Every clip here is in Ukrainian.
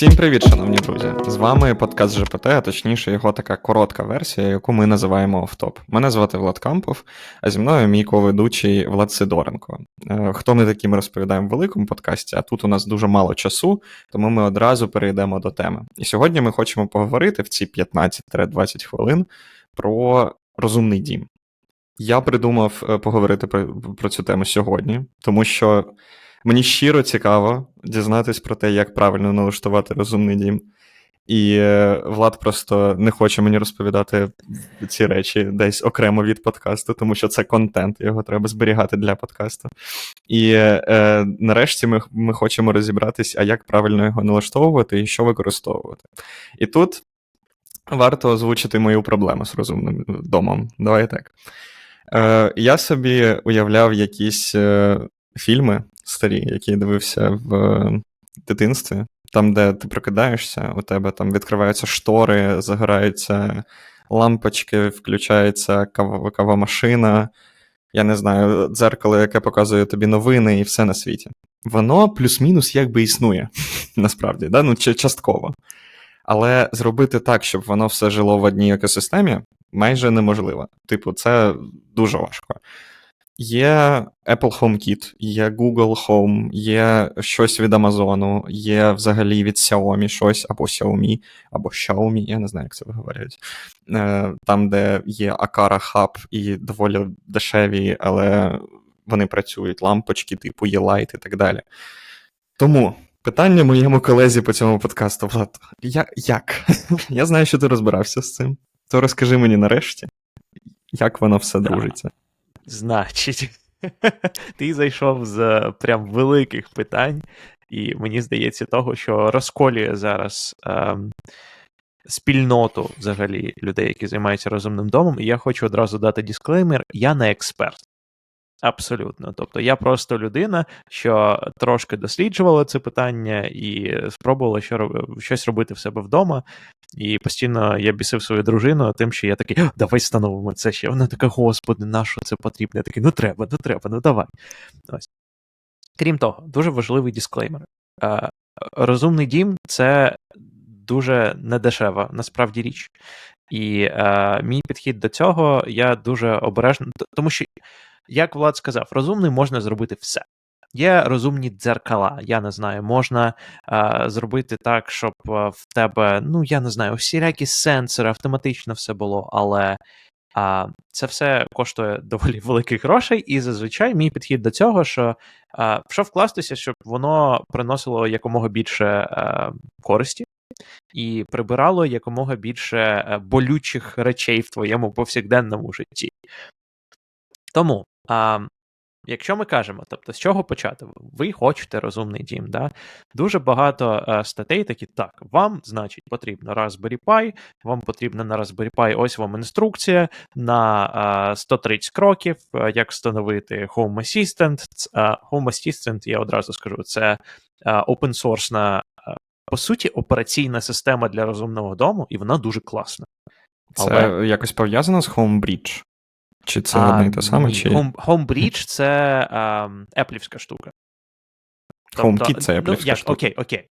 Всім привіт, шановні друзі! З вами подкаст ЖПТ, а точніше, його така коротка версія, яку ми називаємо офтоп. Мене звати Влад Кампов, а зі мною мій коведучий Влад Сидоренко. Е, Хто ми такі, ми розповідаємо в великому подкасті, а тут у нас дуже мало часу, тому ми одразу перейдемо до теми. І сьогодні ми хочемо поговорити в ці 15-20 хвилин про розумний дім. Я придумав е, поговорити про, про цю тему сьогодні, тому що мені щиро цікаво дізнатись про те, як правильно налаштувати розумний дім. І е, Влад просто не хоче мені розповідати ці речі десь окремо від подкасту, тому що це контент, його треба зберігати для подкасту. І е, нарешті ми, ми хочемо розібратись, а як правильно його налаштовувати і що використовувати. І тут варто озвучити мою проблему з розумним домом. Давай так. Е, Я собі уявляв якісь е, фільми старі, які я дивився в дитинстві, там, де ти прокидаєшся, у тебе там відкриваються штори, загораються лампочки, включається кава, кавомашина, я не знаю, дзеркало, яке показує тобі новини і все на світі. Воно плюс-мінус якби існує, насправді, да? ну, частково. Але зробити так, щоб воно все жило в одній екосистемі, майже неможливо. Типу, це дуже важко. Є Apple HomeKit, є Google Home, є щось від Amazon, є взагалі від Xiaomi щось, або Xiaomi, або Xiaomi, я не знаю, як це виговорюють. Е, там, де є Akara Hub і доволі дешеві, але вони працюють, лампочки, типу є Light і так далі. Тому питання моєму колезі по цьому подкасту, Влад, я, як? Я знаю, що ти розбирався з цим. То розкажи мені нарешті, як воно все дружиться. Значить, ти зайшов з прям великих питань, і мені здається, того, що розколює зараз ем, спільноту взагалі людей, які займаються розумним домом. І я хочу одразу дати дисклеймер: я не експерт. Абсолютно. Тобто я просто людина, що трошки досліджувала це питання і спробувала що, щось робити в себе вдома. І постійно я бісив свою дружину тим, що я такий, давай встановимо це ще. Вона така, господи, на що це потрібно? Я такий, ну треба, ну треба, ну давай. Ось. Крім того, дуже важливий дисклеймер. Розумний дім це дуже недешева, насправді річ. І е, мій підхід до цього я дуже обережно, тому що як Влад сказав, розумним можна зробити все. Є розумні дзеркала, я не знаю, можна а, зробити так, щоб в тебе, ну я не знаю, всілякі сенсори, автоматично все було, але а, це все коштує доволі великих грошей, і зазвичай мій підхід до цього, що а, що вкластися, щоб воно приносило якомога більше а, користі. І прибирало якомога більше болючих речей в твоєму повсякденному житті. Тому а, Якщо ми кажемо, тобто з чого почати? Ви хочете розумний дім, да? Дуже багато а, статей такі, так, вам, значить, потрібно Raspberry Pi, вам потрібно на Raspberry Pi, ось вам інструкція на а, 130 кроків, а, як встановити Home Assistant. Home Assistant, я одразу скажу, це open source по суті, операційна система для розумного дому, і вона дуже класна. Це Але... якось пов'язано з Homebridge? Чи це одне і те саме? чи... Home, Homebridge це еплівська штука. HomeKit тобто, це еплівська ну, штука. Окей, окей.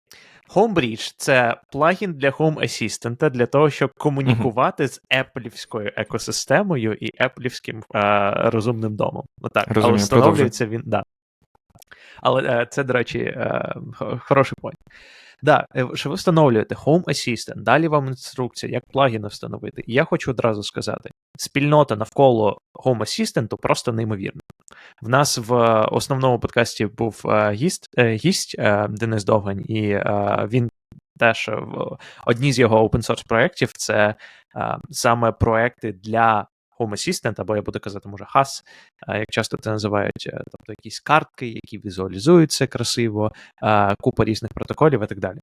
Homebridge — це плагін для Home Assistant для того, щоб комунікувати uh-huh. з еплівською екосистемою і еплівським а, розумним домом. Отак. Але встановлюється він. Да. Але це, до речі, хороший point. Да, е, що ви встановлюєте Home Assistant, далі вам інструкція, як плагіни встановити. І я хочу одразу сказати: спільнота навколо Home Assistant просто неймовірна. В нас в основному подкасті був е, гість, е, гість Денис Довгань, і він теж в одній з його open source проєктів це саме проекти для Home Assistant, або я буду казати, може, HAS, як часто це називають, е, тобто якісь картки, які візуалізуються красиво, купа різних протоколів і так далі.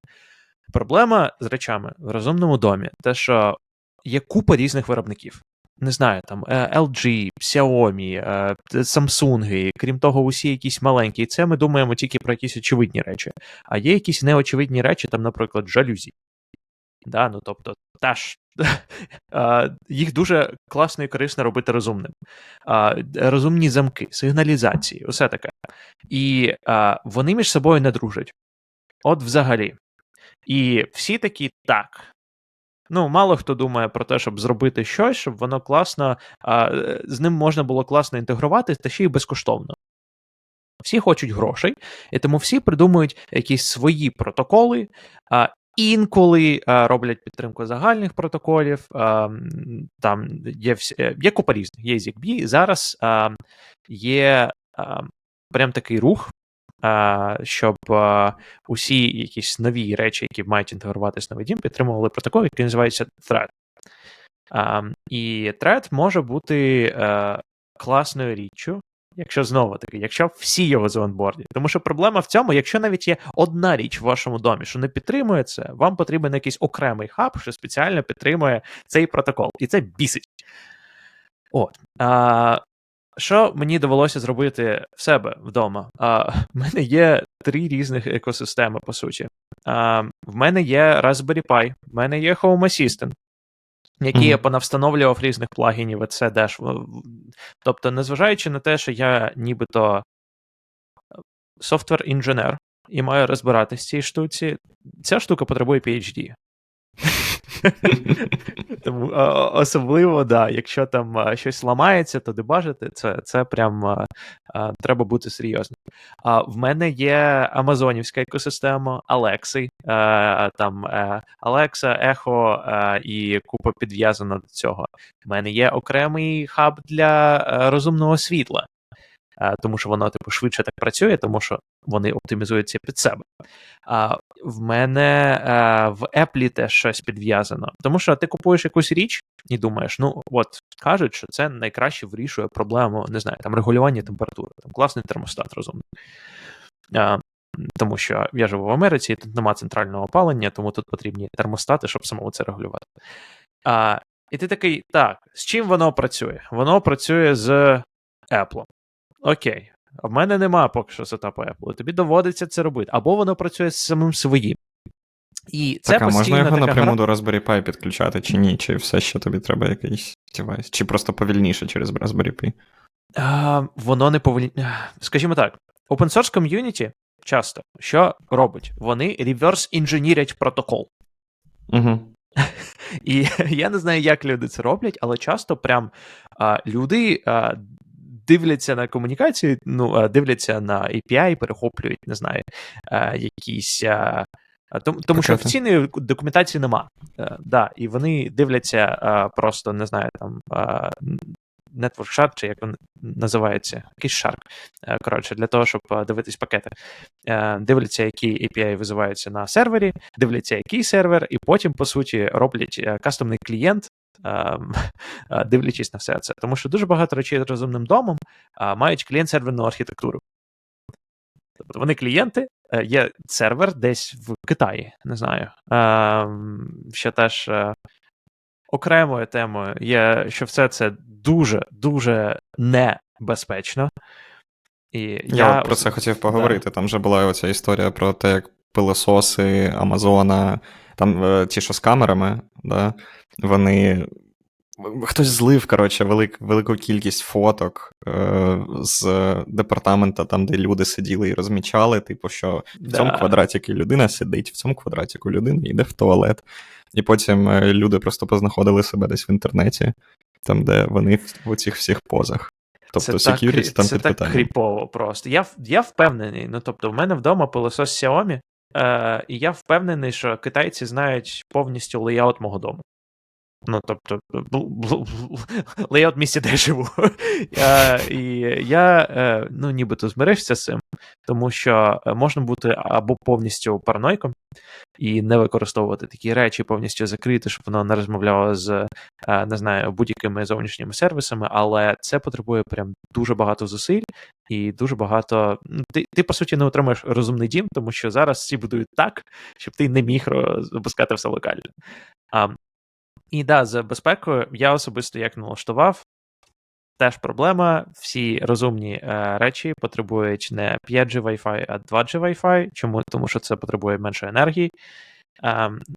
Проблема з речами в розумному домі, те, що є купа різних виробників. Не знаю, там е, LG, Xiaomi, е, Samsung, крім того, усі якісь маленькі. І це ми думаємо тільки про якісь очевидні речі. А є якісь неочевидні речі, там, наприклад, жалюзі. Да? Ну, тобто, теж їх дуже класно і корисно робити розумним. Розумні замки, сигналізації, усе таке. І вони між собою не дружать. От взагалі. І всі такі так. Ну, мало хто думає про те, щоб зробити щось, щоб воно класно, з ним можна було класно інтегрувати, та ще й безкоштовно. Всі хочуть грошей, і тому всі придумують якісь свої протоколи, а, інколи а, роблять підтримку загальних протоколів. А, там є всі, е, є купа різних, є ZigBee. Зараз є прям такий рух, щоб усі якісь нові речі, які мають інтегруватися в новий дім, підтримували протокол, який називається Thread. А, і Thread може бути класною річчю, якщо знову таки, якщо всі його заонбордять. Тому що проблема в цьому, якщо навіть є одна річ в вашому домі, що не підтримує це, вам потрібен якийсь окремий хаб, що спеціально підтримує цей протокол. І це бісить. От. А, що мені довелося зробити в себе вдома? А, В мене є три різних екосистеми, по суті. А, В мене є Raspberry Pi, в мене є Home Assistant, які Мгм. я понавстановлював різних плагінів, і це теж. Тобто, незважаючи на те, що я нібито софтвер-інженер і маю розбиратись в цій штуці, ця штука потребує PhD. Тому особливо, да, якщо там щось ламається, то дебажити, це, це прям треба бути серйозним. А в мене є амазонівська екосистема, Алекси, там е, Alexa, Echo і купа підв'язана до цього. В мене є окремий хаб для е, розумного світла. А, Тому що воно типу швидше так працює, тому що вони оптимізуються під себе. А в мене а, в Apple теж щось підв'язано. Тому що ти купуєш якусь річ і думаєш, ну от кажуть, що це найкраще вирішує проблему, не знаю, там регулювання температури, там класний термостат розумний. А, тому що я живу в Америці, і тут нема центрального опалення, тому тут потрібні термостати, щоб самому це регулювати. А, І ти такий, так, з чим воно працює? Воно працює з Apple. Окей. А в мене нема поки що сетапу Apple. Тобі доводиться це робити. Або воно працює з самим своїм. І це так, а можна його така напряму гра. до Raspberry Pi підключати, чи ні? Чи все ще тобі треба якийсь девайс? Чи просто повільніше через Raspberry Pi? А, воно не повинні. Скажімо так, open source community часто що робить? Вони реверс інженірять протокол. Угу. І я не знаю, як люди це роблять, але часто прям а, люди а, дивляться на комунікацію, ну, дивляться на API, перехоплюють, не знаю, якісь. А, а, тому, тому що офіційної документації нема. Да, і вони дивляться просто, не знаю, там. А, Network Shark, чи як він називається, якийсь Shark, е, коротше, для того, щоб е, дивитись пакети. Е, Дивляться, які API визиваються на сервері, дивляться, який сервер, і потім, по суті, роблять е, кастомний клієнт, е, е, дивлячись на все це. Тому що дуже багато речей з розумним домом е, мають клієнт-серверну архітектуру. Тобто вони клієнти, е, є сервер десь в Китаї, не знаю. Е, Ще теж е, окремою темою є, що все це дуже дуже небезпечно. І Я, я, про це хотів поговорити. Там вже була оця історія про те, як пилососи Амазона, там е, ті, що з камерами, да, вони. Хтось злив, коротше, велик, велику кількість фоток е, з департамента, там, де люди сиділи і розмічали, типу, що в цьому Да. квадратіку людина сидить, в цьому квадратіку людина йде в туалет. І потім е, люди просто познаходили себе десь в інтернеті, там, де вони в, цих всіх позах. Тобто це так, security крі- там це під так кріпово просто. Я, я впевнений. Ну, тобто, в мене вдома пилосос Xiaomi, е, і я впевнений, що китайці знають повністю леяут мого дому. Ну, тобто, леяут місця, де я живу. Е, І я е, ну, нібито змирився з цим, тому що е, можна бути або повністю параноїком і не використовувати такі речі, повністю закрити, щоб воно не розмовляло з е, не знаю, будь-якими зовнішніми сервісами, але це потребує прям дуже багато зусиль і дуже багато. ну, Ти, ти по суті, не отримаєш розумний дім, тому що зараз всі будують так, щоб ти не міг запускати все локально. І да, за безпекою я особисто як налаштував. Теж проблема. Всі розумні е, речі потребують не 5G Wi-Fi, а 2G Wi-Fi. Чому? Тому що це потребує менше енергії.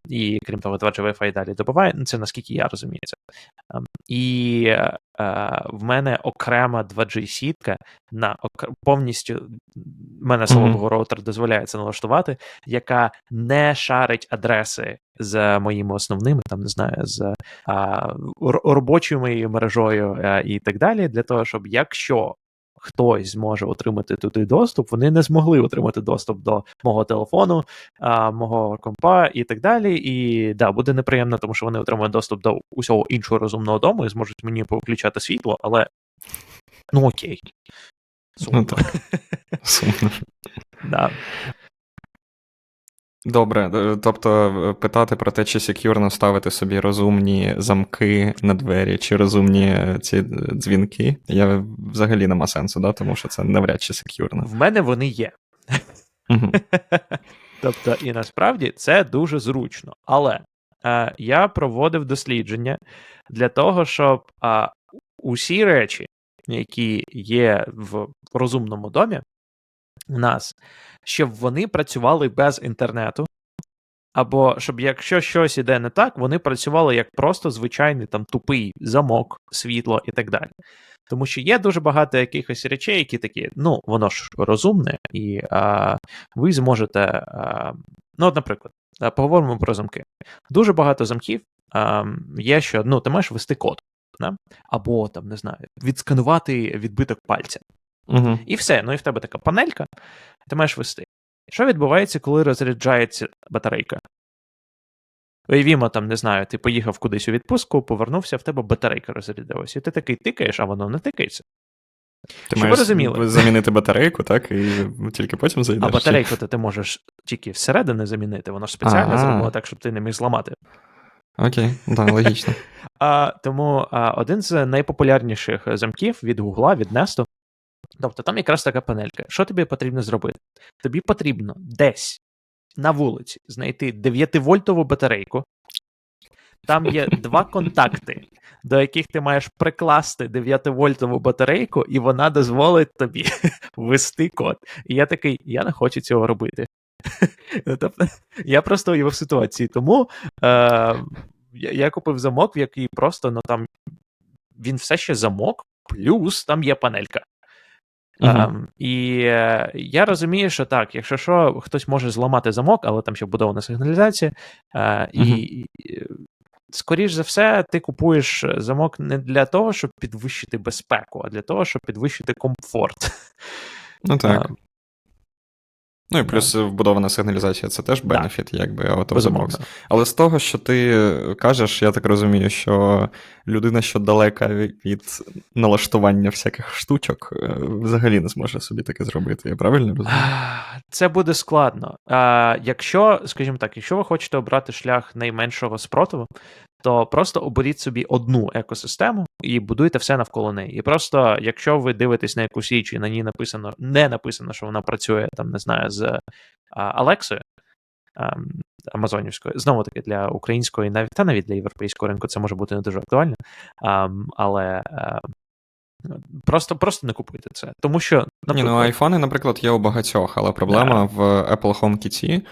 І крім того, 2G Wi-Fi далі добуває. Ну, Це наскільки я розумію це. І е, в мене окрема 2G-сітка на повністю. В мене солового роутер дозволяє це налаштувати, яка не шарить адреси з моїми основними, там не знаю, з а, робочою моєю мережою а, і так далі, для того, щоб якщо хтось зможе отримати туди доступ, вони не змогли отримати доступ до мого телефону, а, мого компа і так далі. І да, буде неприємно, тому що вони отримують доступ до усього іншого розумного дому і зможуть мені повключати світло, але ну окей. Сумно. Ну, так. Сумно. Да. Добре, е, тобто е, питати про те, чи сек'юрно ставити собі розумні замки на двері, чи розумні е, ці дзвінки, я взагалі нема сенсу, да? тому що це навряд чи сек'юрно. В мене вони є. Тобто, і насправді це дуже зручно. Але е, я проводив дослідження для того, щоб е, усі речі, які є в розумному домі, нас, щоб вони працювали без інтернету. Або щоб якщо щось іде не так, вони працювали як просто звичайний там тупий замок, світло і так далі. Тому що є дуже багато якихось речей, які такі, ну, воно ж розумне, і а, ви зможете. А, ну, от, наприклад, поговоримо про замки. Дуже багато замків а, є, що ну, ти маєш ввести код, да? або там, не знаю, відсканувати відбиток пальця. Угу. І все. Ну і в тебе така панелька, ти маєш вести. Що відбувається, коли розряджається батарейка? Уявімо, там, не знаю, ти поїхав кудись у відпустку, повернувся, в тебе батарейка розрядилась. І ти такий тикаєш, а воно не тикається. Ти Щоб маєш розуміли. замінити батарейку, так, і тільки потім зайдеш. А батарейку то ти можеш тільки всередини замінити, воно ж спеціально Ага. зроблено так, щоб ти не міг зламати. Окей, так, логічно. А, тому а, один з найпопулярніших замків від Гугла, від Nest, тобто там якраз така панелька. Що тобі потрібно зробити? Тобі потрібно десь на вулиці знайти 9-вольтову батарейку. Там є два контакти, до яких ти маєш прикласти 9-вольтову батарейку, і вона дозволить тобі ввести код. І я такий, я не хочу цього робити. Ну, Тобто, я просто уявив ситуації. Тому е, я, я купив замок, в який просто ну там він все ще замок, плюс там є панелька. Мгм. Um, і е, я розумію, що так, якщо що, хтось може зламати замок, але там ще вбудована сигналізація. Е, і, Мгм. і, е, скоріш за все, ти купуєш замок не для того, щоб підвищити безпеку, а для того, щоб підвищити комфорт. Ну так. Ну і плюс вбудована сигналізація це теж бенефіт, якби out of the box. Але з того, що ти кажеш, я так розумію, що людина, що далека від від налаштування всяких штучок, е, взагалі не зможе собі таке зробити. Я правильно розумію? Це буде складно. А, якщо, скажімо так, якщо ви хочете обрати шлях найменшого спротиву, то просто оберіть собі одну екосистему і будуйте все навколо неї. І просто, якщо ви дивитесь на якусь річ, і на ній написано, не написано, що вона працює там, не знаю, з а, Алексою. ем, Амазонівською, знову таки для української, навіть та навіть для європейського ринку це може бути не дуже актуально. ем, але ем, просто, просто не купуйте це. Тому що, Ні, ну наприклад, айфони, наприклад, є у багатьох, але проблема в Apple HomeKit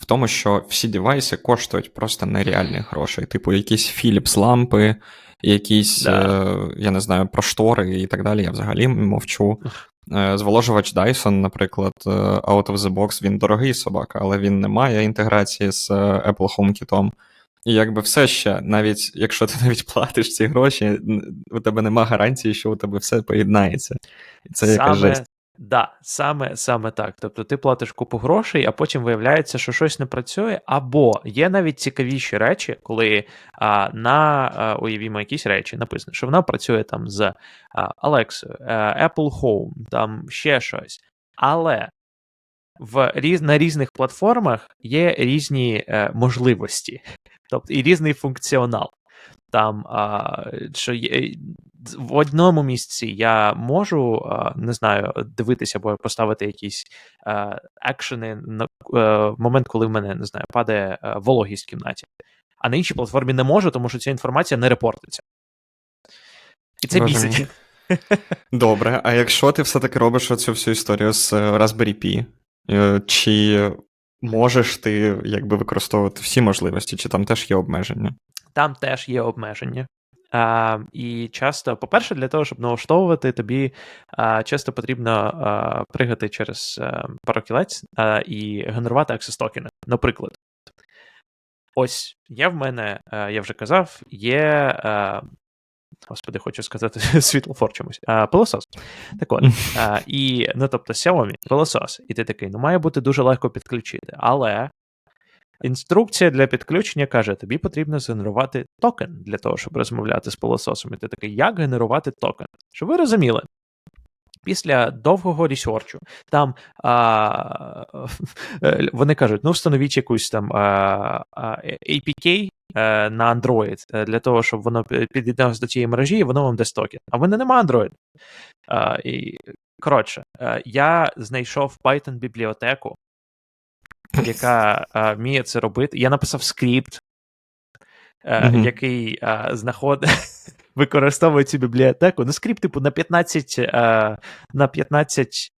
в тому, що всі девайси коштують просто нереальних грошей. Типу, якісь Philips лампи, якісь, Да. е, я не знаю, проштори і так далі. Я взагалі мовчу. Е, Зволожувач Dyson, наприклад, е, out of the box, він дорогий собака, але він не має інтеграції з е, Apple HomeKit. І якби все ще, навіть якщо ти навіть платиш ці гроші, у тебе нема гарантії, що у тебе все поєднається. І це якась жесть. Да, саме, саме так. Тобто ти платиш купу грошей, а потім виявляється, що щось не працює. Або є навіть цікавіші речі, коли а, на а, уявімо якісь речі написано, що вона працює там з Alexa, Apple Home, там ще щось. Але в різ, на різних платформах є різні е, можливості, тобто і різний функціонал. Там, а, що є, в одному місці я можу, не знаю, дивитися або поставити якісь екшени на е, момент, коли в мене не знаю, падає е, вологість в кімнаті. А на іншій платформі не можу, тому що ця інформація не репортиться. І це бісить. Добре, а якщо ти все-таки робиш оцю всю історію з е, Raspberry Pi, чи можеш ти якби використовувати всі можливості, чи там теж є обмеження? Там теж є обмеження. А, і часто, по-перше, для того, щоб налаштовувати, тобі а, часто потрібно а, пригати через а, пару а, і генерувати аксес токени. Наприклад, ось є в мене, а, я вже казав, є. А, Господи, хочу сказати світлофор чомусь. А, пилосос. Так от. А, і, ну, тобто, Xiaomi, пилосос. І ти такий, ну, має бути дуже легко підключити. Але інструкція для підключення каже: тобі потрібно згенерувати токен для того, щоб розмовляти з пилососом. І ти такий, як генерувати токен? Щоб ви розуміли. Після довгого ресерчу, там а, вони кажуть: ну, встановіть якусь там а, а, APK е, на Android е, для того, щоб воно під'єдналося до цієї мережі, і воно вам дасть токен. А в мене немає Android. А, і, коротше, е, я знайшов Python бібліотеку, яка а, вміє це робити. Я написав скрипт, а, mm-hmm. який а, знаходить. Використовує цю бібліотеку. Ну, скрипт, типу, на 15, е, на 15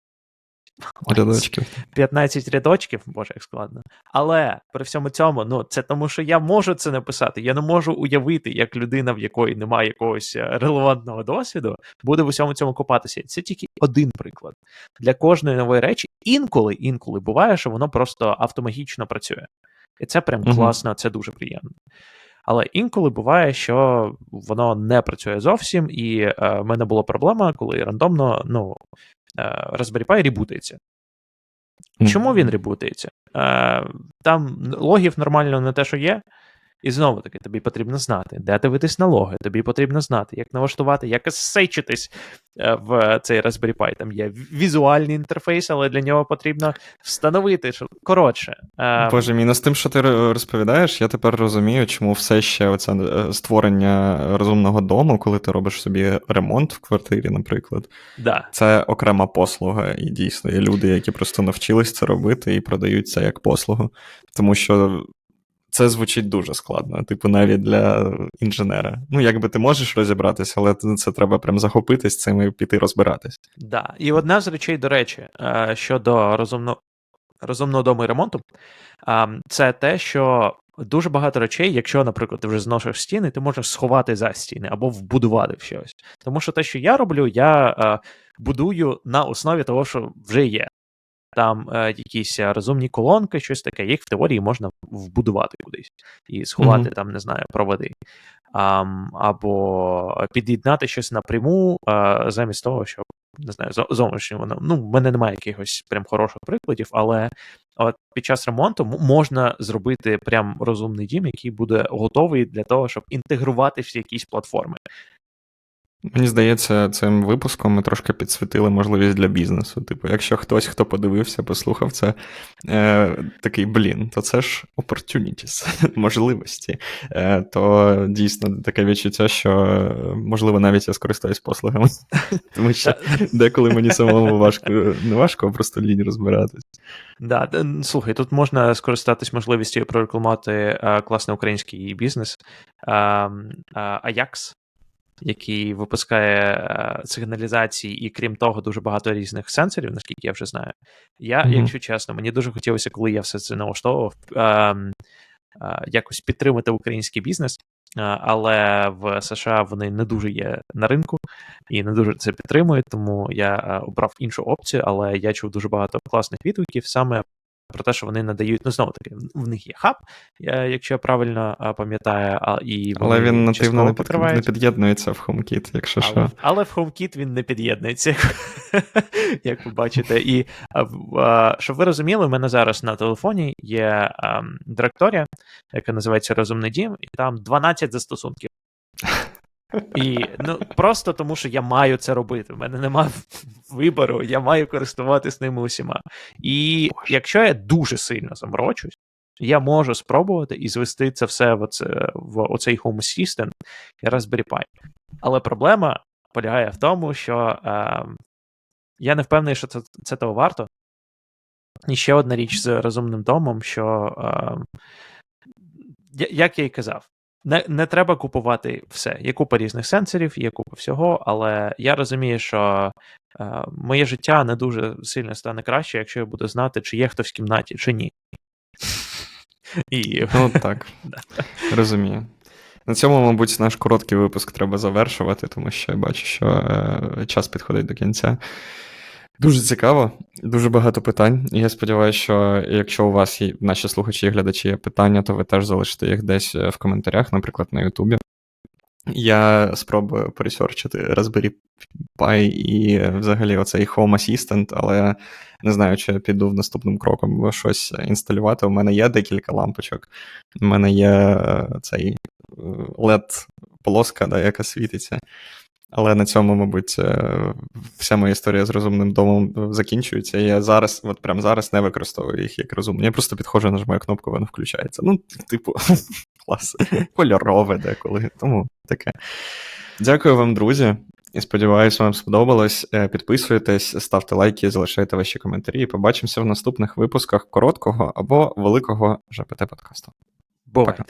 Рядочків. 15 рядочків, боже, як складно. Але при всьому цьому, ну це тому, що я можу це написати. Я не можу уявити, як людина, в якої немає якогось е, релевантного досвіду, буде в усьому цьому копатися. Це тільки один приклад. Для кожної нової речі інколи, інколи буває, що воно просто автоматично працює. І це прям Мгм. класно, це дуже приємно. Але інколи буває, що воно не працює зовсім, і е, в мене була проблема, коли рандомно ну, Raspberry Pi ребутається. Чому він ребутається? Е, там логів нормально не те, що є. І знову таки, тобі потрібно знати, де дивитись на логи, тобі потрібно знати, як налаштувати, як сейчитись е, в цей Raspberry Pi. Там є візуальний інтерфейс, але для нього потрібно встановити. Що... Коротше. е, Боже мій, ну з тим, що ти розповідаєш, я тепер розумію, чому все ще оце е, створення розумного дому, коли ти робиш собі ремонт в квартирі, наприклад, да. це окрема послуга. І дійсно є люди, які просто навчились це робити і продають це як послугу. Тому що це звучить дуже складно, типу, навіть для інженера. Ну, якби ти можеш розібратися, але це треба прям захопитись цим і піти розбиратись. Да. І одна з речей, до речі, е, щодо розумно... розумного дому і ремонту, це те, що дуже багато речей, якщо, наприклад, ти вже зносиш стіни, ти можеш сховати за стіни або вбудувати в щось. Тому що те, що я роблю, я е, будую на основі того, що вже є. Там е, якісь е, розумні колонки, щось таке, їх в теорії можна вбудувати кудись і сховати Мгм. там, не знаю, проводи. Ам, або під'єднати щось напряму, е, замість того, щоб не знаю, зо- зовнішньо воно. Ну, в мене немає якихось прям хороших прикладів, але от під час ремонту можна зробити прям розумний дім, який буде готовий для того, щоб інтегрувати всі якісь платформи. Мені здається, цим випуском ми трошки підсвітили можливість для бізнесу. Типу, якщо хтось, хто подивився, послухав це, е, такий блін, то це ж opportunities, можливості. Е, то дійсно таке відчуття, що можливо навіть я скористаюсь послугами. Тому що деколи мені самому важко, не важко, а просто лінь розбиратись. Да, слухай, тут можна скористатись можливістю прорекламувати е, класний український бізнес е, е, Ajax, який випускає е, сигналізації, і крім того, дуже багато різних сенсорів, наскільки я вже знаю. Я, Мгм. якщо чесно, мені дуже хотілося, коли я все це налаштовував, е, е, якось підтримати український бізнес. Е, Але в США вони не дуже є на ринку і не дуже це підтримують, тому я обрав іншу опцію, але я чув дуже багато класних відгуків саме про те, що вони надають. Ну, знову таки, в них є хаб, якщо я правильно пам'ятаю, а, і Але він нативно не, під, не під'єднується в HomeKit, якщо Але, що. але в HomeKit він не під'єднується, як, ви бачите. І в- щоб ви розуміли, у мене зараз на телефоні є ем, директорія, яка називається Розумний дім, і там 12 застосунків. І ну просто тому, що я маю це робити. У мене немає вибору, я маю користуватись ними усіма. І якщо я дуже сильно заморочусь, я можу спробувати і звести це все в, оце, в оцей Home Assistant і Raspberry Pi. Але проблема полягає в тому, що е, я не впевнений, що це, це того варто. І ще одна річ з розумним домом, що, е, як я і казав, не, не треба купувати все. Є купа різних сенсорів, є купа всього, але я розумію, що е, моє життя не дуже сильно стане краще, якщо я буду знати, чи є хтось в кімнаті, чи ні. І Ну так, розумію. На цьому, мабуть, наш короткий випуск треба завершувати, тому що я бачу, що е, час підходить до кінця. Дуже цікаво, дуже багато питань. Я сподіваюся, що якщо у вас наші слухачі і глядачі є питання, то ви теж залишите їх десь е, в коментарях, наприклад, на Ютубі. Я спробую пересерчити Raspberry Pi і е, взагалі оцей Home Assistant, але не знаю, чи я піду в наступним кроком щось інсталювати. У мене є декілька лампочок. У мене є е, цей LED-полоска, да, яка світиться. Але на цьому, мабуть, е, вся моя історія з розумним домом закінчується. І я зараз, от прямо зараз, не використовую їх як розумні. Я просто підходжу, нажимаю кнопку, воно включається. Ну, типу, клас. Кольорове деколи. Тому таке. Дякую вам, друзі. І сподіваюся, вам сподобалось. Е, Підписуйтесь, ставте лайки, залишайте ваші коментарі. І побачимося в наступних випусках короткого або великого ЖПТ подкасту. бувайте.